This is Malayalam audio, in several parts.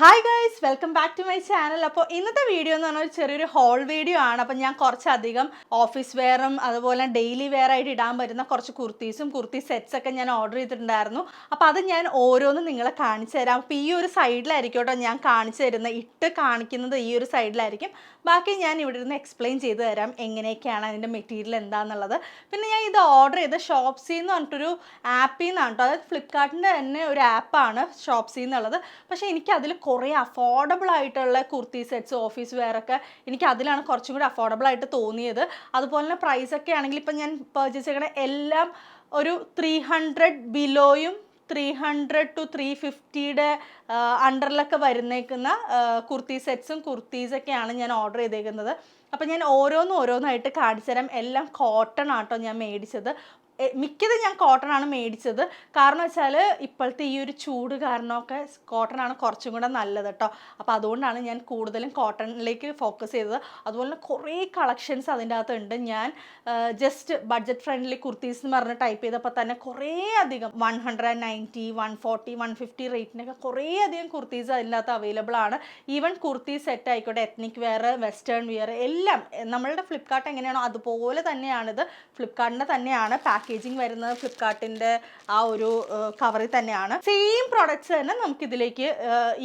Hi guys welcome back to my channel അപ്പോൾ ഇന്നത്തെ വീഡിയോ എന്ന് പറഞ്ഞാൽ ചെറിയൊരു ഹോൾ വീഡിയോ ആണ്. അപ്പോൾ ഞാൻ കുറച്ചധികം ഓഫീസ് വെയറും അതുപോലെ ഡെയിലി വെയർ ആയിട്ട് ഇടാൻ പറ്റുന്ന കുറച്ച് കുർത്തീസും കുർത്തി സെറ്റ്സ് ഒക്കെ ഞാൻ ഓർഡർ ചെയ്തിട്ടുണ്ടായിരുന്നു. അപ്പോൾ അത് ഞാൻ ഓരോന്നും നിങ്ങളെ കാണിച്ചു തരാം. അപ്പോൾ ഈ ഒരു സൈഡിലായിരിക്കും കേട്ടോ ഞാൻ കാണിച്ചു തരുന്ന ഇട്ട് കാണിക്കുന്നത് ഈ ഒരു സൈഡിലായിരിക്കും ബാക്കി ഞാൻ ഇവിടെ ഇരുന്ന് എക്സ്പ്ലെയിൻ ചെയ്ത് തരാം എങ്ങനെയൊക്കെയാണ് അതിന്റെ മെറ്റീരിയൽ എന്താണെന്നുള്ളത് പിന്നെ ഞാൻ ഇത് ഓർഡർ ചെയ്ത ഷോപ്സി എന്ന് പറഞ്ഞിട്ടൊരു ആപ്പിൽ നിന്നാണ് കേട്ടോ. അതായത് ഫ്ലിപ്കാർട്ടിന്റെ തന്നെ ഒരു ആപ്പാണ് ഷോപ്സി എന്നുള്ളത്. പക്ഷേ എനിക്ക് അതിൽ കുറേ അഫോർഡബിൾ ആയിട്ടുള്ള കുർത്തി സെറ്റ്സ് ഓഫീസ് വെയർ ഒക്കെ എനിക്ക് അതിലാണ് കുറച്ചും കൂടി അഫോർഡബിൾ ആയിട്ട് തോന്നിയത്. അതുപോലെ തന്നെ പ്രൈസ് ഒക്കെ ആണെങ്കിൽ ഇപ്പം ഞാൻ പർച്ചേസ് ചെയ്യണ എല്ലാം ഒരു ത്രീ ഹൺഡ്രഡ് ബിലോയും ത്രീ ഹൺഡ്രഡ് ടു ത്രീ ഫിഫ്റ്റിയുടെ അണ്ടറിലൊക്കെ വരുന്നേക്കുന്ന കുർത്തി സെറ്റ്സും കുർത്തീസൊക്കെയാണ് ഞാൻ ഓർഡർ ചെയ്തേക്കുന്നത്. അപ്പോൾ ഞാൻ ഓരോന്നും ഓരോന്നായിട്ട് കാണിച്ചു തരാം എല്ലാം കോട്ടൺ ആട്ടോ ഞാൻ മേടിച്ചത്. മിക്കത് ഞാൻ കോട്ടൺ ആണ് മേടിച്ചത്. കാരണം വെച്ചാൽ ഇപ്പോഴത്തെ ഈ ഒരു ചൂട് കാരണമൊക്കെ കോട്ടൺ ആണ് കുറച്ചും കൂടെ നല്ലത് കേട്ടോ. അപ്പോൾ അതുകൊണ്ടാണ് ഞാൻ കൂടുതലും കോട്ടണിലേക്ക് ഫോക്കസ് ചെയ്തത്. അതുപോലെ കുറേ കളക്ഷൻസ് അതിന്റെ അകത്തുണ്ട് ഞാൻ ജസ്റ്റ് ബഡ്ജറ്റ് ഫ്രണ്ട്ലി കുർത്തീസ് എന്ന് പറഞ്ഞ് ടൈപ്പ് ചെയ്തപ്പോൾ തന്നെ കുറേ അധികം one hundred ninety one forty one fifty റേറ്റിനൊക്കെ കുറേ അധികം കുർത്തീസ് അതിന്റെ അകത്ത് അവൈലബിൾ ആണ്. ഈവൻ കുർത്തി സെറ്റ് ആയിക്കോട്ടെ എത്നിക് വെയർ വെസ്റ്റേൺ വെയർ എല്ലാം നമ്മളുടെ ഫ്ലിപ്കാർട്ട് എങ്ങനെയാണോ അതുപോലെ തന്നെയാണിത്. ഫ്ലിപ്കാർട്ടിന്റെ തന്നെയാണ് പാക്കേജിങ് വരുന്നത് ഫ്ലിപ്കാർട്ടിന്റെ ആ ഒരു കവറിൽ തന്നെയാണ്. സെയിം പ്രോഡക്റ്റ്സ് തന്നെ നമുക്ക് ഇതിലേക്ക്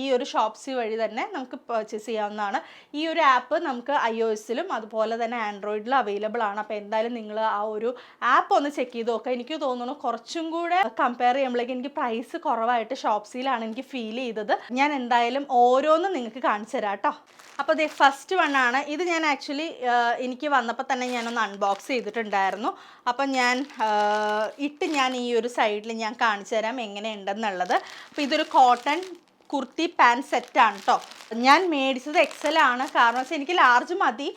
ഈ ഒരു ഷോപ്സി വഴി തന്നെ നമുക്ക് പർച്ചേസ് ചെയ്യാവുന്നതാണ്. ഈ ഒരു ആപ്പ് നമുക്ക് ഐ ഒ എസിലും അതുപോലെ തന്നെ ആൻഡ്രോയിഡിലും അവൈലബിൾ ആണ്. അപ്പോൾ എന്തായാലും നിങ്ങൾ ആ ഒരു ആപ്പ് ഒന്ന് ചെക്ക് ചെയ്ത് നോക്കുക എനിക്ക് തോന്നുന്നു കുറച്ചും കൂടെ കമ്പയർ ചെയ്യുമ്പോഴേക്ക് എനിക്ക് പ്രൈസ് കുറവായിട്ട് ഷോപ്സിയിലാണ് എനിക്ക് ഫീൽ ചെയ്തത്. ഞാൻ എന്തായാലും ഓരോന്നും നിങ്ങൾക്ക് കാണിച്ചു തരാം കേട്ടോ. അപ്പോൾ ദേ ഫസ്റ്റ് വൺ ആണ്. ഇത് ഞാൻ ആക്ച്വലി എനിക്ക് വന്നപ്പോൾ തന്നെ ഞാനൊന്ന് അൺബോക്സ് ചെയ്തിട്ടുണ്ടായിരുന്നു. അപ്പം ഞാൻ ഇട്ട് ഞാൻ ഈ ഒരു സൈഡിൽ ഞാൻ കാണിച്ചു തരാം എങ്ങനെയുണ്ടെന്നുള്ളത്. അപ്പോൾ ഇതൊരു കോട്ടൺ കുർത്തി പാൻ സെറ്റാണ് കേട്ടോ ഞാൻ മേടിച്ചത് എക്സൽ ആണ്. കാരണം വെച്ചാൽ എനിക്ക് ലാർജ് മതി.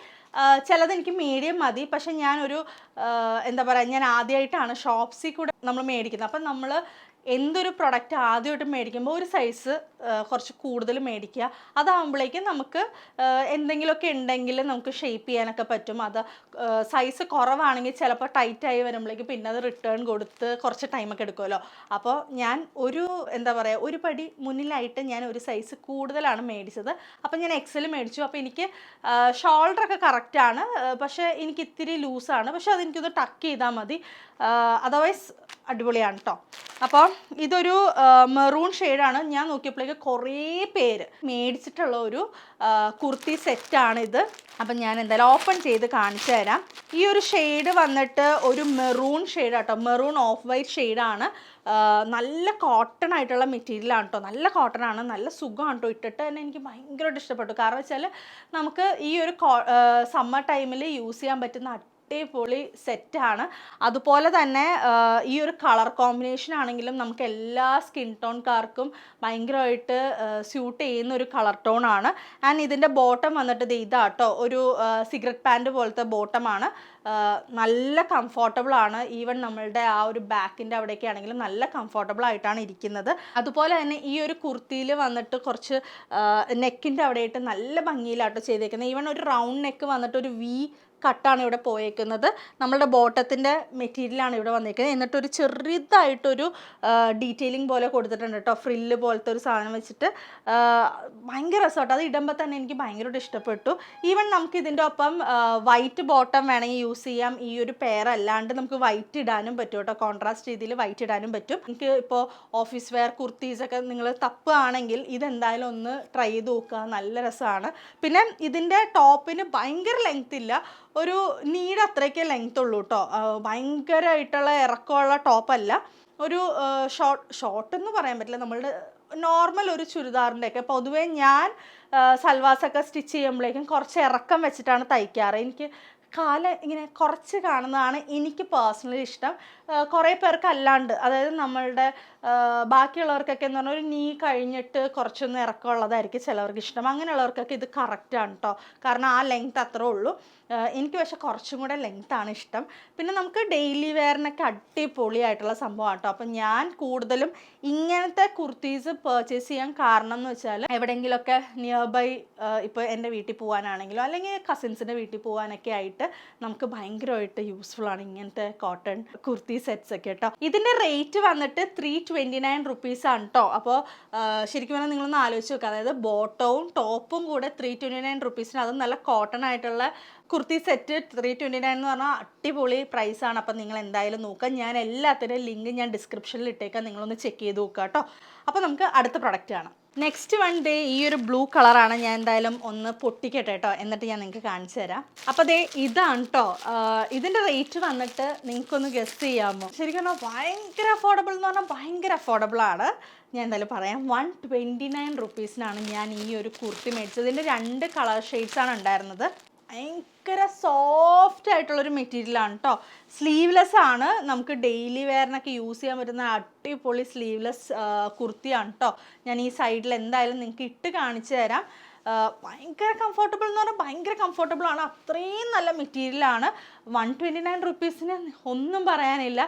ചിലത് എനിക്ക് മീഡിയം മതി. പക്ഷെ ഞാനൊരു എന്താ പറയുക ഞാൻ ആദ്യമായിട്ടാണ് ഷോപ്സിൽ കൂടെ നമ്മൾ മേടിക്കുന്നത്. അപ്പം നമ്മൾ എന്തൊരു പ്രൊഡക്റ്റ് ആദ്യമായിട്ട് മേടിക്കുമ്പോൾ ഒരു സൈസ് കുറച്ച് കൂടുതൽ മേടിക്കുക. അതാകുമ്പോഴേക്കും നമുക്ക് എന്തെങ്കിലുമൊക്കെ ഉണ്ടെങ്കിൽ നമുക്ക് ഷേപ്പ് ചെയ്യാനൊക്കെ പറ്റും. അത് സൈസ് കുറവാണെങ്കിൽ ചിലപ്പോൾ ടൈറ്റായി വരുമ്പോഴേക്കും പിന്നെ അത് റിട്ടേൺ കൊടുത്ത് കുറച്ച് ടൈമൊക്കെ എടുക്കുമല്ലോ. അപ്പോൾ ഞാൻ ഒരു എന്താ പറയുക ഒരു പടി മുന്നിലായിട്ട് ഞാൻ ഒരു സൈസ് കൂടുതലാണ് മേടിച്ചത്. അപ്പോൾ ഞാൻ എക്സൽ മേടിച്ചു. അപ്പോൾ എനിക്ക് ഷോൾഡറൊക്കെ കറക്റ്റാണ് പക്ഷേ എനിക്ക് ഇത്തിരി ലൂസാണ് പക്ഷേ അതെനിക്കൊന്ന് ടക്ക് ചെയ്താൽ മതി. അതർവൈസ് അടിപൊളിയാണ് കേട്ടോ അപ്പോൾ ഇതൊരു മെറൂൺ ഷെയ്ഡാണ്. ഞാൻ നോക്കിയപ്പോഴേക്ക് കുറേ പേര് മേടിച്ചിട്ടുള്ള ഒരു കുർത്തി സെറ്റാണ് ഇത് അപ്പം ഞാൻ എന്തായാലും ഓപ്പൺ ചെയ്ത് കാണിച്ചു തരാം. ഈ ഒരു ഷെയ്ഡ് വന്നിട്ട് ഒരു മെറൂൺ ഷെയ്ഡ് കേട്ടോ മെറൂൺ ഓഫ് വൈറ്റ് ഷെയ്ഡാണ്. നല്ല കോട്ടൺ ആയിട്ടുള്ള മെറ്റീരിയലാണ് കേട്ടോ നല്ല കോട്ടൺ ആണ്. നല്ല സുഖമാണ് കേട്ടോ ഇട്ടിട്ട് തന്നെ. എനിക്ക് ഭയങ്കരമായിട്ട് ഇഷ്ടപ്പെട്ടു. കാരണം വെച്ചാൽ നമുക്ക് ഈ ഒരു സമ്മർ ടൈമിൽ യൂസ് ചെയ്യാൻ പറ്റുന്ന അടിപൊളി സെറ്റാണ് അതുപോലെ തന്നെ ഈ ഒരു കളർ കോമ്പിനേഷൻ ആണെങ്കിലും നമുക്ക് എല്ലാ സ്കിൻ ടോൺകാർക്കും ഭയങ്കരമായിട്ട് സ്യൂട്ട് ചെയ്യുന്ന ഒരു കളർ ടോൺ ആണ്. ആൻഡ് ഇതിന്റെ ബോട്ടം വന്നിട്ട് ഇതാട്ടോ ഒരു സിഗരറ്റ് പാന്റ് പോലത്തെ ബോട്ടമാണ് നല്ല കംഫോർട്ടബിൾ ആണ്. ഈവൻ നമ്മളുടെ ആ ഒരു ബാക്കിന്റെ അവിടെയൊക്കെ ആണെങ്കിലും നല്ല കംഫോർട്ടബിൾ ആയിട്ടാണ് ഇരിക്കുന്നത്. അതുപോലെ തന്നെ ഈ ഒരു കുർത്തിയിൽ വന്നിട്ട് കുറച്ച് നെക്കിന്റെ അവിടെയായിട്ട് നല്ല ഭംഗിയിലാട്ടോ ചെയ്തേക്കുന്നത്. ഈവൻ ഒരു റൗണ്ട് നെക്ക് വന്നിട്ട് ഒരു വി കട്ടാണ് ഇവിടെ പോയേക്കുന്നത്. നമ്മളുടെ ബോട്ടത്തിന്റെ മെറ്റീരിയലാണ് ഇവിടെ വന്നിരിക്കുന്നത് എന്നിട്ടൊരു ചെറുതായിട്ടൊരു ഡീറ്റെയിലിംഗ് പോലെ കൊടുത്തിട്ടുണ്ട് കേട്ടോ. ഫ്രില്ല് പോലത്തെ ഒരു സാധനം വെച്ചിട്ട്. ഭയങ്കര രസമാട്ടോ. അത് ഇടുമ്പോൾ തന്നെ എനിക്ക് ഭയങ്കരമായിട്ട് ഇഷ്ടപ്പെട്ടു. ഈവൻ നമുക്ക് ഇതിന്റെ ഒപ്പം വൈറ്റ് ബോട്ടം വേണമെങ്കിൽ യൂസ് ചെയ്യാം. ഈ ഒരു പെയർ അല്ലാണ്ട് നമുക്ക് വൈറ്റ് ഇടാനും പറ്റും കേട്ടോ. കോൺട്രാസ്റ്റ് രീതിയിൽ വൈറ്റ് ഇടാനും പറ്റും. എനിക്ക് ഇപ്പോൾ ഓഫീസ് വെയർ കുർത്തീസൊക്കെ നിങ്ങൾ തപ്പുകയാണെങ്കിൽ ഇതെന്തായാലും ഒന്ന് ട്രൈ ചെയ്ത് നോക്കുക. നല്ല രസമാണ്. പിന്നെ ഇതിന്റെ ടോപ്പിന് ഭയങ്കര ലെങ്ത് ഇല്ല. ഒരു നീട് അത്രയ്ക്ക് ലെങ്ത് ഉള്ളൂ കേട്ടോ ഭയങ്കരമായിട്ടുള്ള ഇറക്കമുള്ള ടോപ്പല്ല ഒരു ഷോർട്ട് ഷോർട്ട് എന്ന് പറയാൻ പറ്റില്ല. നമ്മളുടെ നോർമൽ ഒരു ചുരിദാറിന്റെയൊക്കെ പൊതുവേ ഞാൻ സൽവാസൊക്കെ സ്റ്റിച്ച് ചെയ്യുമ്പോഴേക്കും കുറച്ച് ഇറക്കം വെച്ചിട്ടാണ് തയ്ക്കാറ്. എനിക്ക് കാല ഇങ്ങനെ കുറച്ച് കാണുന്നതാണ് എനിക്ക് പേഴ്സണലി ഇഷ്ടം. കുറേ പേർക്ക് അല്ലാണ്ട്. അതായത് നമ്മളുടെ ബാക്കിയുള്ളവർക്കൊക്കെ എന്ന് പറഞ്ഞാൽ ഒരു നീ കഴിഞ്ഞിട്ട് കുറച്ചൊന്ന് ഇറക്കമുള്ളതായിരിക്കും ചിലവർക്ക് ഇഷ്ടം. അങ്ങനെയുള്ളവർക്കൊക്കെ ഇത് കറക്റ്റാണ് കേട്ടോ കാരണം ആ ലെങ്ത് അത്രേ ഉള്ളൂ. എനിക്ക് പക്ഷെ കുറച്ചും കൂടെ ലെങ്ത് ആണ് ഇഷ്ടം. പിന്നെ നമുക്ക് ഡെയിലി വെയറിനൊക്കെ അടിപൊളിയായിട്ടുള്ള സംഭവമാണ് കേട്ടോ അപ്പം ഞാൻ കൂടുതലും ഇങ്ങനത്തെ കുർത്തീസ് പർച്ചേസ് ചെയ്യാൻ കാരണം എന്ന് വെച്ചാൽ എവിടെയെങ്കിലുമൊക്കെ നിയർ ബൈ ഇപ്പോൾ എന്റെ വീട്ടിൽ പോകാനാണെങ്കിലും അല്ലെങ്കിൽ കസിൻസിന്റെ വീട്ടിൽ പോകാനൊക്കെ ആയിട്ട് നമുക്ക് ഭയങ്കരമായിട്ട് യൂസ്ഫുൾ ആണ് ഇങ്ങനത്തെ കോട്ടൺ കുർത്തി സെറ്റ്സ് ഒക്കെ കേട്ടോ ഇതിന്റെ റേറ്റ് വന്നിട്ട് ത്രീ ട്വന്റി നയൻ റുപ്പീസാണ് കേട്ടോ അപ്പോൾ ശരിക്കും പറഞ്ഞാൽ നിങ്ങളൊന്ന് ആലോചിച്ച് നോക്കുക അതായത് ബോട്ടവും ടോപ്പും കൂടെ ത്രീ ട്വന്റി നയൻ റുപ്പീസിന് അതും നല്ല കോട്ടൺ ആയിട്ടുള്ള kurti set three twenty nine എന്ന് പറഞ്ഞാൽ അടിപൊളി പ്രൈസാണ് അപ്പം നിങ്ങൾ എന്തായാലും നോക്കുക. ഞാൻ എല്ലാത്തിനും ലിങ്ക് ഞാൻ ഡിസ്ക്രിപ്ഷനിൽ ഇട്ടേക്കാം. നിങ്ങളൊന്ന് ചെക്ക് ചെയ്ത് നോക്കുക കേട്ടോ. അപ്പോൾ നമുക്ക് അടുത്ത പ്രൊഡക്റ്റ് ആണ് നെക്സ്റ്റ് വൺ ഡേ ഈ ഒരു ബ്ലൂ കളറാണ് ഞാൻ എന്തായാലും ഒന്ന് പൊട്ടിക്കട്ടെ കേട്ടോ. എന്നിട്ട് ഞാൻ നിങ്ങൾക്ക് കാണിച്ചു തരാം. അപ്പോൾ ദേ ഇതാണ് കേട്ടോ ഇതിന്റെ റേറ്റ് വന്നിട്ട് നിങ്ങൾക്കൊന്ന് ഗസ് ചെയ്യാമോ? ശരിക്കും പറഞ്ഞാൽ ഭയങ്കര അഫോർഡബിൾ എന്ന് പറഞ്ഞാൽ ഭയങ്കര അഫോർഡബിൾ ആണ്. ഞാൻ എന്തായാലും പറയാം. വൺ ട്വന്റി നയൻ റുപ്പീസിനാണ് ഞാൻ ഈ ഒരു കുർത്തി മേടിച്ചത്. ഇതിന്റെ രണ്ട് കളർ ഷെയ്ഡ്സാണ് ഉണ്ടായിരുന്നത്. ഭയങ്കര സോഫ്റ്റ് ആയിട്ടുള്ളൊരു മെറ്റീരിയലാണ് കേട്ടോ സ്ലീവ്ലെസ് ആണ്. നമുക്ക് ഡെയിലി വെയറിനൊക്കെ യൂസ് ചെയ്യാൻ പറ്റുന്ന അടിപൊളി സ്ലീവ്ലെസ് കുർത്തിയാണ് കേട്ടോ ഞാൻ ഈ സൈഡിൽ എന്തായാലും നിങ്ങൾക്ക് ഇട്ട് കാണിച്ചു തരാം. ഭയങ്കര കംഫർട്ടബിൾ എന്ന് പറഞ്ഞാൽ ഭയങ്കര കംഫർട്ടബിൾ ആണ്. അത്രയും നല്ല മെറ്റീരിയലാണ് വൺ ട്വന്റി നയൻ റുപ്പീസിന് ഒന്നും പറയാനില്ല.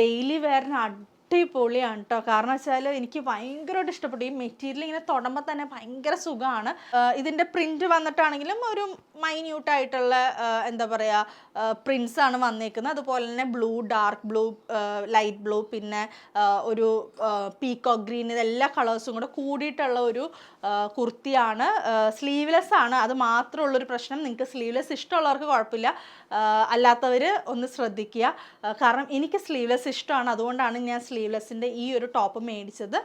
ഡെയിലി വെയറിന് അടിപൊളിയാണ് കേട്ടോ കാരണം വെച്ചാൽ എനിക്ക് ഭയങ്കരമായിട്ട് ഇഷ്ടപ്പെട്ടു. ഈ മെറ്റീരിയൽ ഇങ്ങനെ തൊടുമ്പോൾ തന്നെ ഭയങ്കര സുഖമാണ്. ഇതിന്റെ പ്രിന്റ് വന്നിട്ടാണെങ്കിലും ഒരു മൈന്യൂട്ടായിട്ടുള്ള എന്താ പറയുക പ്രിൻസ് ആണ് വന്നേക്കുന്നത്. അതുപോലെ തന്നെ blue dark blue light blue പിന്നെ ഒരു പീക്കോക്ക് ഗ്രീൻ ഇതെല്ലാ കളേഴ്സും കൂടെ കൂടിയിട്ടുള്ള ഒരു കുർത്തിയാണ്. സ്ലീവ്ലെസ് ആണ്. അത് മാത്രമുള്ളൊരു പ്രശ്നം. നിങ്ങൾക്ക് സ്ലീവ്ലെസ് ഇഷ്ടമുള്ളവർക്ക് കുഴപ്പമില്ല. അല്ലാത്തവർ ഒന്ന് ശ്രദ്ധിക്കുക. കാരണം എനിക്ക് സ്ലീവ്ലെസ് ഇഷ്ടമാണ്. അതുകൊണ്ടാണ് ഞാൻ സ്ലീവ്ലെസ്സിന്റെ ഈ ഒരു ടോപ്പ് മേടിച്ചത്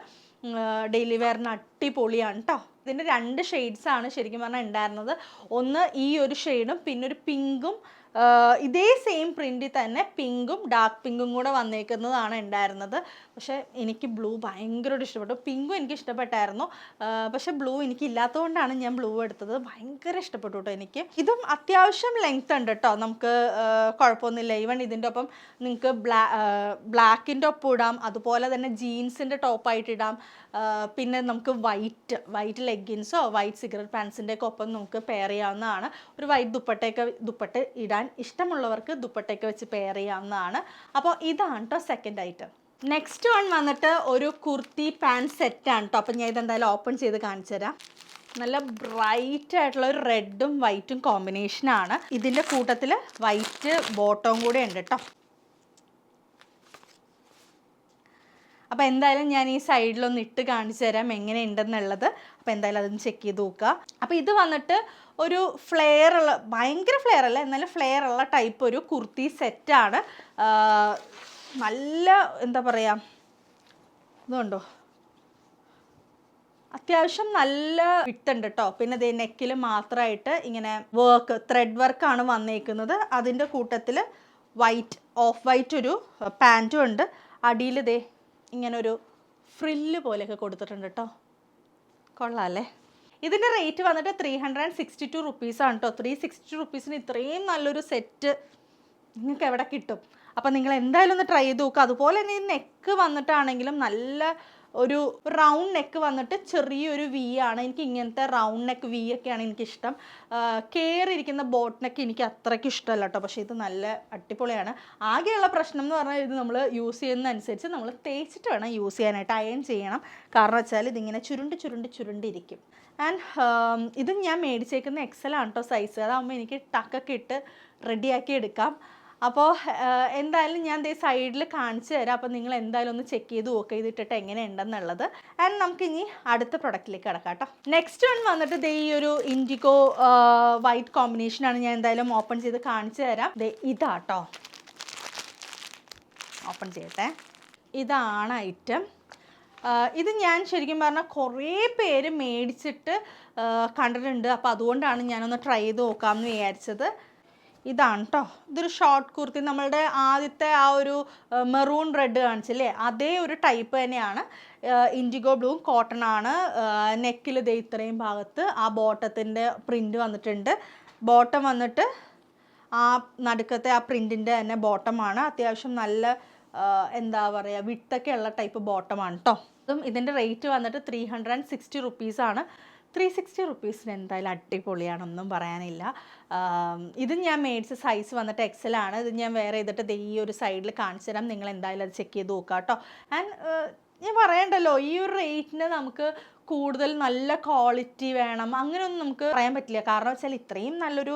ഡെയിലി വെയറിന് അടിപൊളിയാണ് കേട്ടോ ഇതിന്റെ രണ്ട് ഷെയ്ഡ്സ് ആണ് ശരിക്കും പറഞ്ഞാൽ ഉണ്ടായിരുന്നത്. ഒന്ന് ഈ ഒരു ഷെയ്ഡും പിന്നെ ഒരു പിങ്കും ഇതേ സെയിം പ്രിന്റിൽ തന്നെ പിങ്കും ഡാർക്ക് പിങ്കും കൂടെ വന്നേക്കുന്നതാണ് ഉണ്ടായിരുന്നത്. പക്ഷേ എനിക്ക് ബ്ലൂ ഭയങ്കരമായിട്ട് ഇഷ്ടപ്പെട്ടു. പിങ്കും എനിക്ക് ഇഷ്ടപ്പെട്ടായിരുന്നു. പക്ഷേ ബ്ലൂ എനിക്ക് ഇല്ലാത്തതുകൊണ്ടാണ് ഞാൻ ബ്ലൂ എടുത്തത്. ഭയങ്കര ഇഷ്ടപ്പെട്ടു കേട്ടോ എനിക്ക്. ഇതും അത്യാവശ്യം ലെങ്ത് ഉണ്ട് കേട്ടോ. നമുക്ക് കുഴപ്പമൊന്നുമില്ല. ഈവൻ ഇതിന്റെ ഒപ്പം നിങ്ങൾക്ക് ബ്ലാ ബ്ലാക്കിന്റെ ഒപ്പം ഇടാം. അതുപോലെ തന്നെ ജീൻസിന്റെ ടോപ്പായിട്ട് ഇടാം. പിന്നെ നമുക്ക് വൈറ്റ് വൈറ്റ് ലെഗിൻസോ വൈറ്റ് സിഗരറ്റ് പാൻസിന്റെ ഒക്കെ ഒപ്പം നമുക്ക് പെയർ ചെയ്യാവുന്നതാണ്. ഒരു വൈറ്റ് ദുപ്പട്ടയൊക്കെ ദുപ്പട്ട ഇടാൻ ഇഷ്ടമുള്ളവർക്ക് ദുപ്പട്ടയൊക്കെ വെച്ച് പെയർ ചെയ്യാവുന്നതാണ്. അപ്പോൾ ഇതാണ് കേട്ടോ സെക്കൻഡ് ഐറ്റം നെക്സ്റ്റ് വൺ വന്നിട്ട് ഒരു കുർത്തി പാന്റ് സെറ്റാണ് കേട്ടോ അപ്പം ഞാൻ ഇതെന്തായാലും ഓപ്പൺ ചെയ്ത് കാണിച്ചു തരാം. നല്ല ബ്രൈറ്റ് ആയിട്ടുള്ള ഒരു റെഡും വൈറ്റും കോമ്പിനേഷനാണ് ഇതിന്റെ കൂട്ടത്തിൽ വൈറ്റ് ബോട്ടവും കൂടെ ഉണ്ട് കേട്ടോ അപ്പോൾ എന്തായാലും ഞാൻ ഈ സൈഡിലൊന്ന് ഇട്ട് കാണിച്ചു തരാം എങ്ങനെ ഉണ്ടെന്നുള്ളത് അപ്പോൾ എന്തായാലും അതൊന്ന് ചെക്ക് ചെയ്ത് നോക്കുക. അപ്പോൾ ഇത് വന്നിട്ട് ഒരു ഫ്ലെയർ ഉള്ള ഭയങ്കര ഫ്ലെയർ അല്ല എന്നാലും ഫ്ലെയർ ഉള്ള ടൈപ്പ് ഒരു കുർത്തി സെറ്റാണ് നല്ല എന്താ പറയുക ഇതുണ്ടോ അത്യാവശ്യം നല്ല വിട്ടുണ്ട് കേട്ടോ പിന്നെ ഇത് നെക്കിൽ മാത്രമായിട്ട് ഇങ്ങനെ വർക്ക് ത്രെഡ് വർക്കാണ് വന്നേക്കുന്നത്. അതിന്റെ കൂട്ടത്തിൽ വൈറ്റ് ഓഫ് വൈറ്റ് ഒരു പാന്റും ഉണ്ട്. അടിയിൽ ദേ ഇങ്ങനെ ഒരു ഫ്രില്ല് പോലെയൊക്കെ കൊടുത്തിട്ടുണ്ട് കേട്ടോ കൊള്ളാം അല്ലേ ഇതിന്റെ റേറ്റ് വന്നിട്ട് three hundred and sixty two റുപ്പീസാണ് കേട്ടോ ത്രീ സിക്സ്റ്റി റുപ്പീസിന് ഇത്രയും നല്ലൊരു സെറ്റ് നിങ്ങൾക്ക് എവിടെ കിട്ടും? അപ്പം നിങ്ങൾ എന്തായാലും ഒന്ന് ട്രൈ ചെയ്ത് നോക്കുക അതുപോലെ തന്നെ ഈ നെക്ക് വന്നിട്ടാണെങ്കിലും നല്ല ഒരു റൗണ്ട് നെക്ക് വന്നിട്ട് ചെറിയൊരു വി ആണ്. എനിക്ക് ഇങ്ങനത്തെ റൗണ്ട് നെക്ക് വി ഒക്കെയാണ് എനിക്കിഷ്ടം. കയറിയിരിക്കുന്ന ബോട്ട് നെക്ക് എനിക്ക് അത്രയ്ക്ക് ഇഷ്ടമല്ല കേട്ടോ പക്ഷേ ഇത് നല്ല അടിപൊളിയാണ്. ആകെയുള്ള പ്രശ്നം എന്ന് പറഞ്ഞാൽ ഇത് നമ്മൾ യൂസ് ചെയ്യുന്നതനുസരിച്ച് നമ്മൾ തേച്ചിട്ട് വേണം യൂസ് ചെയ്യാനായിട്ട് അയൺ ചെയ്യണം. കാരണം വെച്ചാൽ ഇതിങ്ങനെ ചുരുണ്ട് ചുരുണ്ട് ചുരുണ്ടിരിക്കും. ആൻഡ് ഇത് ഞാൻ മേടിച്ചേക്കുന്ന എക്സലാണ് കേട്ടോ സൈസ് അതാകുമ്പോൾ എനിക്ക് ടക്കൊക്കെ ഇട്ട് റെഡിയാക്കി എടുക്കാം. അപ്പോൾ എന്തായാലും ഞാൻ ദേ സൈഡിൽ കാണിച്ചു തരാം. അപ്പോൾ നിങ്ങൾ എന്തായാലും ഒന്ന് ചെക്ക് ചെയ്ത് നോക്കുക ചെയ്തിട്ടിട്ട് എങ്ങനെയുണ്ടെന്നുള്ളത്. ആൻഡ് നമുക്ക് ഇനി അടുത്ത പ്രൊഡക്റ്റിലേക്ക് കിടക്കാം കേട്ടോ നെക്സ്റ്റ് വൺ വന്നിട്ട് ദേ ഈ ഒരു ഇൻഡിഗോ വൈറ്റ് കോമ്പിനേഷനാണ് ഞാൻ എന്തായാലും ഓപ്പൺ ചെയ്ത് കാണിച്ചു തരാം. ദേ ഇതാട്ടോ ഓപ്പൺ ചെയ്യട്ടെ. ഇതാണ് ഐറ്റം ഇത് ഞാൻ ശരിക്കും പറഞ്ഞാൽ കുറേ പേര് മേടിച്ചിട്ട് കണ്ടിട്ടുണ്ട്. അപ്പോൾ അതുകൊണ്ടാണ് ഞാനൊന്ന് ട്രൈ ചെയ്ത് നോക്കാമെന്ന് വിചാരിച്ചത്. ഇതാണ് കേട്ടോ ഇതൊരു ഷോർട്ട് കുർത്തി നമ്മളുടെ ആദ്യത്തെ ആ ഒരു മെറൂൺ റെഡ് കാണിച്ചില്ലേ? അതേ ഒരു ടൈപ്പ് തന്നെയാണ്. ഇൻഡിഗോ ബ്ലൂ കോട്ടൺ ആണ്. നെക്കിൽ ദേ ഇത്രയും ഭാഗത്ത് ആ ബോട്ടത്തിന്റെ പ്രിന്റ് വന്നിട്ടുണ്ട്. ബോട്ടം വന്നിട്ട് ആ നടുക്കത്തെ ആ പ്രിന്റിന്റെ തന്നെ ബോട്ടമാണ് അത്യാവശ്യം നല്ല എന്താ പറയുക വിട്ടൊക്കെ ഉള്ള ടൈപ്പ് ബോട്ടമാണ് കേട്ടോ അതും ഇതിന്റെ റേറ്റ് വന്നിട്ട് ത്രീ ഹൺഡ്രഡ് ആൻഡ് സിക്സ്റ്റി റുപ്പീസാണ് ത്രീ സിക്സ്റ്റി റുപ്പീസിന് എന്തായാലും അടിപൊളിയാണൊന്നും പറയാനില്ല. ഇത് ഞാൻ മേടിച്ച സൈസ് വന്നിട്ട് എക്സലാണ് ഇത് ഞാൻ വേറെ ചെയ്തിട്ട് ഈ ഒരു സൈഡിൽ കാണിച്ചു തരാം. നിങ്ങൾ എന്തായാലും അത് ചെക്ക് ചെയ്ത് നോക്കാം കേട്ടോ ആൻഡ് ഞാൻ പറയണ്ടല്ലോ ഈ ഒരു റേറ്റിന് നമുക്ക് കൂടുതൽ നല്ല ക്വാളിറ്റി വേണം. അങ്ങനെയൊന്നും നമുക്ക് പറയാൻ പറ്റില്ല. കാരണം വെച്ചാൽ ഇത്രയും നല്ലൊരു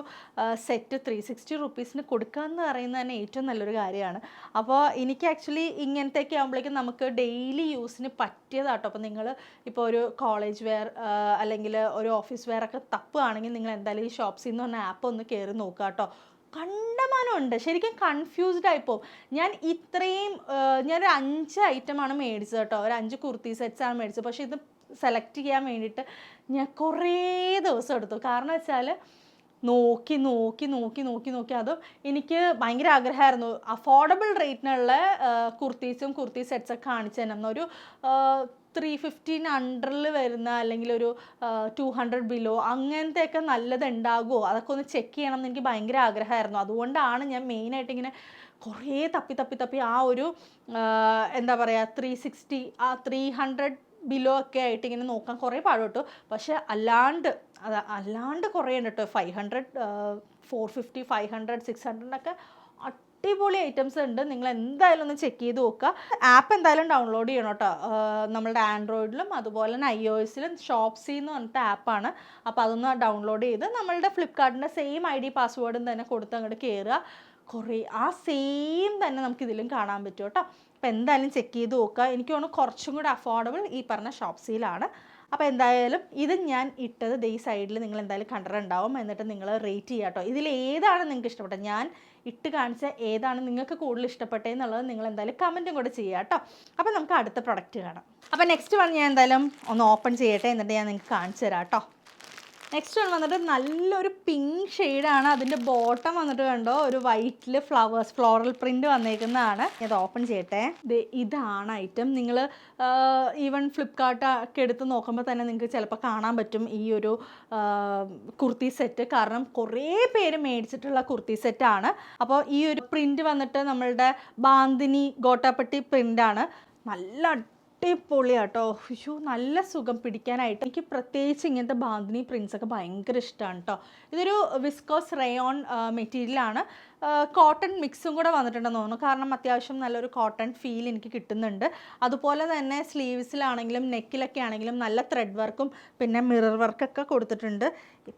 സെറ്റ് ത്രീ സിക്സ്റ്റി റുപ്പീസിന് കൊടുക്കുക എന്ന് പറയുന്നത് തന്നെ ഏറ്റവും നല്ലൊരു കാര്യമാണ്. അപ്പോൾ എനിക്ക് ആക്ച്വലി ഇങ്ങനത്തെയൊക്കെ ആകുമ്പോഴേക്കും നമുക്ക് ഡെയിലി യൂസിന് പറ്റിയതാട്ടോ. അപ്പോൾ നിങ്ങൾ ഇപ്പോൾ ഒരു കോളേജ് വെയർ അല്ലെങ്കിൽ ഒരു ഓഫീസ് വെയർ ഒക്കെ തപ്പുകയാണെങ്കിൽ നിങ്ങൾ എന്തായാലും ഈ ഷോപ്സിൽ നിന്ന് പറഞ്ഞ ആപ്പ് ഒന്ന് കയറി നോക്കുക കേട്ടോ കണ്ടമാനമുണ്ട്. ശരിക്കും കൺഫ്യൂസ്ഡ് ആയിപ്പോവും ഞാൻ ഇത്രയും ഞാനൊരു അഞ്ച് ഐറ്റമാണ് മേടിച്ചത് കേട്ടോ ഒരു അഞ്ച് കുർത്തി സെറ്റ്സ് ആണ് മേടിച്ചത്. പക്ഷേ ഇത് സെലക്ട് ചെയ്യാൻ വേണ്ടിയിട്ട് ഞാൻ കുറേ ദിവസം എടുത്തു. കാരണം വെച്ചാൽ നോക്കി നോക്കി നോക്കി നോക്കി നോക്കി അതും എനിക്ക് ഭയങ്കര ആഗ്രഹമായിരുന്നു. അഫോർഡബിൾ റേറ്റിനുള്ള കുർത്തീസും കുർത്തി സെറ്റ്സൊക്കെ കാണിച്ചു തന്നെ ഒരു ത്രീ ഫിഫ്റ്റീൻ അണ്ടറിൽ വരുന്ന അല്ലെങ്കിൽ ഒരു ടു ഹൺഡ്രഡ് ബിലോ അങ്ങനത്തെയൊക്കെ നല്ലത് ഉണ്ടാകുമോ അതൊക്കെ ഒന്ന് ചെക്ക് ചെയ്യണം എന്ന് എനിക്ക് ഭയങ്കര ആഗ്രഹമായിരുന്നു. അതുകൊണ്ടാണ് ഞാൻ മെയിനായിട്ട് ഇങ്ങനെ കുറേ തപ്പി തപ്പി തപ്പി ആ ഒരു എന്താ പറയുക ത്രീ സിക്സ്റ്റി ആ ത്രീ ഹൺഡ്രഡ് ബിലോ ഒക്കെ ആയിട്ട് ഇങ്ങനെ നോക്കാൻ കുറേ പാടുപെട്ടു പക്ഷേ അല്ലാണ്ട് അത് അല്ലാണ്ട് കുറേ ഉണ്ട് കേട്ടോ five hundred four fifty five hundred six ഹൺഡ്രഡിനൊക്കെ അടിപൊളി ഐറ്റംസ് ഉണ്ട്. നിങ്ങൾ എന്തായാലും ഒന്ന് ചെക്ക് ചെയ്ത് നോക്കുക. ആപ്പ് എന്തായാലും ഡൗൺലോഡ് ചെയ്യണം കേട്ടോ നമ്മുടെ ആൻഡ്രോയിഡിലും അതുപോലെ തന്നെ ഐ ഒ എസിലും ഷോപ്സി എന്ന് പറഞ്ഞിട്ട് ആപ്പാണ് അപ്പോൾ അതൊന്ന് ഡൗൺലോഡ് ചെയ്ത് നമ്മളുടെ ഫ്ലിപ്കാർട്ടിന്റെ സെയിം ഐ ഡി പാസ്വേഡും തന്നെ കൊടുത്ത് അങ്ങോട്ട് കയറുക കുറേ ആ സെയിം തന്നെ നമുക്കിതിലും കാണാൻ പറ്റും കേട്ടോ അപ്പോൾ എന്തായാലും ചെക്ക് ചെയ്ത് നോക്കുക. എനിക്ക് തോന്നുന്നു കുറച്ചും കൂടി അഫോർഡബിൾ ഈ പറഞ്ഞ ഷോപ്സിയിലാണ് അപ്പോൾ എന്തായാലും ഇത് ഞാൻ ഇട്ടത് ഈ സൈഡിൽ നിങ്ങൾ എന്തായാലും കണ്ടിട്ടുണ്ടാവും. എന്നിട്ട് നിങ്ങൾ റേറ്റ് ചെയ്യുക കേട്ടോ. ഇതിൽ ഏതാണ് നിങ്ങൾക്ക് ഇഷ്ടപ്പെട്ടത്? ഞാൻ ഇട്ട് കാണിച്ച ഏതാണ് നിങ്ങൾക്ക് കൂടുതൽ ഇഷ്ടപ്പെട്ടതെന്നുള്ളത് നിങ്ങൾ എന്തായാലും കമന്റും കൂടെ ചെയ്യുക കേട്ടോ. അപ്പോൾ നമുക്ക് അടുത്ത പ്രൊഡക്റ്റ് കാണാം. അപ്പോൾ നെക്സ്റ്റ് വൺ ഞാൻ എന്തായാലും ഒന്ന് ഓപ്പൺ ചെയ്യട്ടെ എന്നിട്ട് ഞാൻ നിങ്ങൾക്ക് കാണിച്ചു തരാം കേട്ടോ. നെക്സ്റ്റ് വൺ വന്നിട്ട് നല്ലൊരു പിങ്ക് ഷെയ്ഡാണ് അതിന്റെ ബോട്ടം വന്നിട്ട് കണ്ടോ ഒരു വൈറ്റിൽ ഫ്ലവേഴ്സ് ഫ്ലോറൽ പ്രിന്റ് വന്നേക്കുന്നതാണ്. ഇത് ഓപ്പൺ ചെയ്യട്ടെ. ഇതാണ് ഐറ്റം നിങ്ങൾ ഈവൻ ഫ്ലിപ്കാർട്ട് ഒക്കെ എടുത്ത് നോക്കുമ്പോൾ തന്നെ നിങ്ങൾക്ക് ചിലപ്പോൾ കാണാൻ പറ്റും ഈ ഒരു കുർത്തി സെറ്റ് കാരണം കുറേ പേര് മേടിച്ചിട്ടുള്ള കുർത്തി സെറ്റാണ് അപ്പോൾ ഈ ഒരു പ്രിന്റ് വന്നിട്ട് നമ്മളുടെ ബാന്തിനി ഗോട്ടാപ്പട്ടി പ്രിന്റാണ് നല്ല അടിപൊളിയാട്ടോ. അയ്യോ നല്ല സുഖം പിടിക്കാനായിട്ട്. എനിക്ക് പ്രത്യേകിച്ച് ഇങ്ങനത്തെ ബാന്തിനി പ്രിൻസ് ഒക്കെ ഭയങ്കര ഇഷ്ടമാണ് കേട്ടോ ഇതൊരു വിസ്കോസ് റയോൺ മെറ്റീരിയലാണ് കോട്ടൺ മിക്സും കൂടെ വന്നിട്ടുണ്ടെന്ന് തോന്നുന്നു. കാരണം അത്യാവശ്യം നല്ലൊരു കോട്ടൺ ഫീൽ എനിക്ക് കിട്ടുന്നുണ്ട്. അതുപോലെ തന്നെ സ്ലീവ്സിലാണെങ്കിലും നെക്കിലൊക്കെ ആണെങ്കിലും നല്ല ത്രെഡ് വർക്കും പിന്നെ മിറർ വർക്കൊക്കെ കൊടുത്തിട്ടുണ്ട്.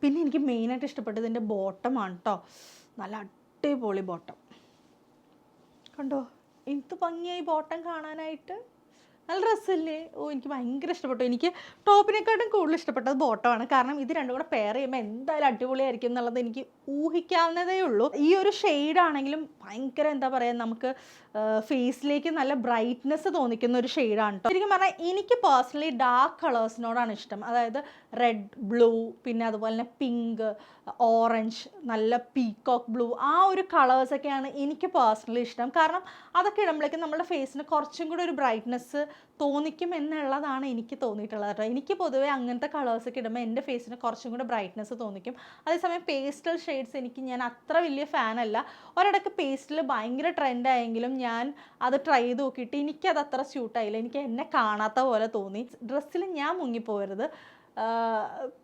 പിന്നെ എനിക്ക് മെയിനായിട്ട് ഇഷ്ടപ്പെട്ടത് ഇതിന്റെ ബോട്ടമാണ് കേട്ടോ നല്ല അടിപൊളി ബോട്ടം കണ്ടോ? എന്ത് ഭംഗിയായി ബോട്ടം കാണാനായിട്ട്. നല്ല രസമല്ലേ? ഓ എനിക്ക് ഭയങ്കര ഇഷ്ടപ്പെട്ടു. എനിക്ക് ടോപ്പിനെക്കാട്ടും കൂടുതൽ ഇഷ്ടപ്പെട്ടത് ബോട്ടമാണ് കാരണം ഇത് രണ്ടും കൂടെ പെയർ ചെയ്യുമ്പോൾ എന്തായാലും അടിപൊളിയായിരിക്കും എന്നുള്ളത് എനിക്ക് ഊഹിക്കാവുന്നതേ ഉള്ളൂ. ഈ ഒരു ഷെയ്ഡ് ആണെങ്കിലും ഭയങ്കര എന്താ പറയുക നമുക്ക് ഫേസിലേക്ക് നല്ല ബ്രൈറ്റ്നെസ് തോന്നിക്കുന്ന ഒരു ഷെയ്ഡാണ് കേട്ടോ ശരിക്കും പറഞ്ഞാൽ എനിക്ക് പേഴ്സണലി ഡാർക്ക് കളേഴ്സിനോടാണ് ഇഷ്ടം. അതായത് റെഡ് ബ്ലൂ പിന്നെ അതുപോലെ തന്നെ പിങ്ക് ഓറഞ്ച് നല്ല പീക്കോക്ക് ബ്ലൂ ആ ഒരു കളേഴ്സൊക്കെയാണ് എനിക്ക് പേഴ്സണലി ഇഷ്ടം. കാരണം അതൊക്കെ ഇടുമ്പോഴേക്കും നമ്മുടെ ഫേസിന് കുറച്ചും കൂടി ഒരു ബ്രൈറ്റ്നെസ് തോന്നിക്കും എന്നുള്ളതാണ് എനിക്ക് തോന്നിയിട്ടുള്ളത് കേട്ടോ. എനിക്ക് പൊതുവേ അങ്ങനത്തെ കളേഴ്സൊക്കെ ഇടുമ്പോൾ എന്റെ ഫേസിന് കുറച്ചും കൂടെ ബ്രൈറ്റ്നസ് തോന്നിക്കും. അതേസമയം പേസ്റ്റൽ ഷെയ്ഡ്സ് എനിക്ക് ഞാൻ അത്ര വലിയ ഫാനല്ല ഒരിടയ്ക്ക് പേസ്റ്റിൽ ഭയങ്കര ട്രെൻഡായെങ്കിലും ഞാൻ അത് ട്രൈ ചെയ്ത് നോക്കിയിട്ട് എനിക്കത് അത്ര സ്യൂട്ടായില്ല എനിക്ക് എന്നെ കാണാത്ത പോലെ തോന്നി. ഡ്രസ്സിൽ ഞാൻ മുങ്ങിപ്പോകരുത്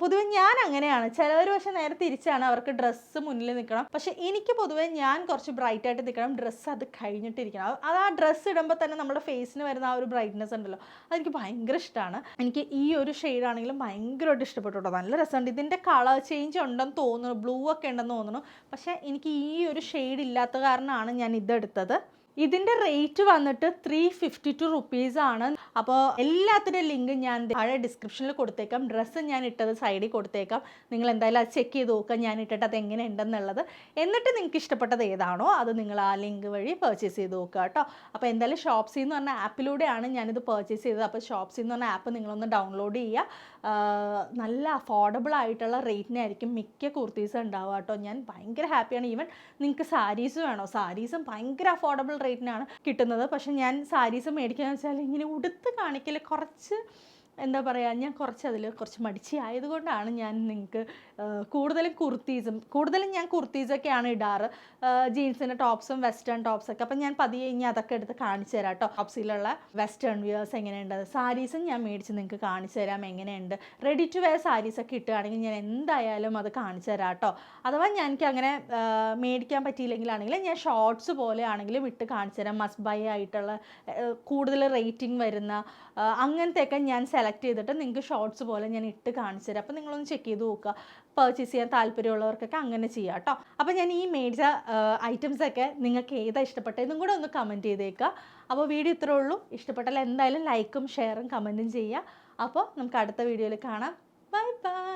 പൊതുവെ ഞാൻ അങ്ങനെയാണ്. ചിലവർ പക്ഷെ നേരെ തിരിച്ചാണ് അവർക്ക് ഡ്രസ്സ് മുന്നിൽ നിൽക്കണം. പക്ഷെ എനിക്ക് പൊതുവെ ഞാൻ കുറച്ച് ബ്രൈറ്റ് ആയിട്ട് നിൽക്കണം. ഡ്രസ്സ് അത് കഴിഞ്ഞിട്ടിരിക്കണം. അത് ആ ഡ്രസ്സ് ഇടുമ്പോൾ തന്നെ നമ്മുടെ ഫേസിന് വരുന്ന ആ ഒരു ബ്രൈറ്റ്നെസ് ഉണ്ടല്ലോ. അതെനിക്ക് ഭയങ്കര ഇഷ്ടമാണ് എനിക്ക് ഈ ഒരു ഷെയ്ഡ് ആണെങ്കിലും ഭയങ്കരമായിട്ട് ഇഷ്ടപ്പെട്ടു നല്ല രസമുണ്ട്. ഇതിന്റെ കളർ ചേഞ്ച് ഉണ്ടെന്ന് തോന്നുന്നു. ബ്ലൂ ഒക്കെ ഉണ്ടെന്ന് തോന്നുന്നു. പക്ഷേ എനിക്ക് ഈ ഒരു ഷെയ്ഡ് ഇല്ലാത്ത കാരണമാണ് ഞാൻ ഇതെടുത്തത് ഇതിന്റെ റേറ്റ് വന്നിട്ട് ത്രീ ഫിഫ്റ്റി ടു റുപ്പീസ് ആണ്. അപ്പോൾ എല്ലാത്തിന്റെയും ലിങ്ക് ഞാൻ താഴെ ഡിസ്ക്രിപ്ഷനിൽ കൊടുത്തേക്കാം. ഡ്രസ്സ് ഞാൻ ഇട്ടത് സൈഡിൽ കൊടുത്തേക്കാം. നിങ്ങൾ എന്തായാലും അത് ചെക്ക് ചെയ്ത് നോക്കുക. ഞാൻ ഇട്ടിട്ട് അത് എങ്ങനെ ഉണ്ടെന്നുള്ളത് എന്നിട്ട് നിങ്ങൾക്ക് ഇഷ്ടപ്പെട്ടത് ഏതാണോ അത് നിങ്ങൾ ആ ലിങ്ക് വഴി പർച്ചേസ് ചെയ്ത് നോക്കുക കേട്ടോ. അപ്പോൾ എന്തായാലും ഷോപ്സി എന്ന് പറഞ്ഞ ആപ്പിലൂടെയാണ് ഞാനിത് പർച്ചേസ് ചെയ്തത്. അപ്പോൾ ഷോപ്സി എന്ന് പറഞ്ഞ ആപ്പ് നിങ്ങളൊന്ന് ഡൗൺലോഡ് ചെയ്യുക. നല്ല അഫോർഡബിൾ ആയിട്ടുള്ള റേറ്റിനായിരിക്കും മിക്ക കുർത്തീസ് ഉണ്ടാവുക കേട്ടോ. ഞാൻ ഭയങ്കര ഹാപ്പിയാണ് ഈവൻ നിങ്ങൾക്ക് സാരീസ് വേണോ? സാരീസും ഭയങ്കര അഫോർഡബിൾ റേറ്റിനാണ് കിട്ടുന്നത്. പക്ഷെ ഞാൻ സാരീസ് മേടിക്കാന്ന് വെച്ചാൽ ഇങ്ങനെ ഉടുത്ത് കാണിക്കൽ കുറച്ച് എന്താ പറയുക ഞാൻ കുറച്ച് അതിൽ കുറച്ച് മടിച്ചി ആയതുകൊണ്ടാണ് ഞാൻ നിങ്ങൾക്ക് കൂടുതലും കുർത്തീസും കൂടുതലും ഞാൻ കുർത്തീസൊക്കെയാണ് ഇടാറ്. ജീൻസിന്റെ ടോപ്സും വെസ്റ്റേൺ ടോപ്സൊക്കെ. അപ്പം ഞാൻ പതിയെ ഇനി അതൊക്കെ എടുത്ത് കാണിച്ചു തരാം കേട്ടോ ടോപ്സിലുള്ള വെസ്റ്റേൺ വിയേഴ്സ് എങ്ങനെയുണ്ട്? സാരീസും ഞാൻ മേടിച്ച് നിങ്ങൾക്ക് കാണിച്ചു തരാം എങ്ങനെയുണ്ട്. റെഡി ടു വെയർ സാരീസൊക്കെ ഇട്ടുകയാണെങ്കിൽ ഞാൻ എന്തായാലും അത് കാണിച്ചു തരാം കേട്ടോ അഥവാ ഞാൻ എനിക്ക് അങ്ങനെ മേടിക്കാൻ പറ്റിയില്ലെങ്കിലാണെങ്കിൽ ഞാൻ ഷോർട്സ് പോലെ ആണെങ്കിലും ഇട്ട് കാണിച്ചു തരാം. മസ്റ്റ് ബൈ ആയിട്ടുള്ള കൂടുതൽ റേറ്റിംഗ് വരുന്ന അങ്ങനത്തെയൊക്കെ ഞാൻ സെലക്ട് ചെയ്തിട്ട് നിങ്ങൾക്ക് ഷോർട്സ് പോലെ ഞാൻ ഇട്ട് കാണിച്ചു തരാം. അപ്പോൾ നിങ്ങളൊന്ന് ചെക്ക് ചെയ്ത് നോക്കുക. പർച്ചേസ് ചെയ്യാൻ താല്പര്യമുള്ളവർക്കൊക്കെ അങ്ങനെ ചെയ്യാം കേട്ടോ അപ്പോൾ ഞാൻ ഈ മേടിച്ച ഐറ്റംസൊക്കെ നിങ്ങൾക്ക് ഏതാ ഇഷ്ടപ്പെട്ടതെന്നും കൂടെ ഒന്ന് കമന്റ് ചെയ്തേക്കുക. അപ്പോൾ വീഡിയോ ഇത്രേ ഉള്ളൂ. ഇഷ്ടപ്പെട്ടാൽ എന്തായാലും ലൈക്കും ഷെയറും കമന്റും ചെയ്യുക. അപ്പോൾ നമുക്ക് അടുത്ത വീഡിയോയിൽ കാണാം. Bye bye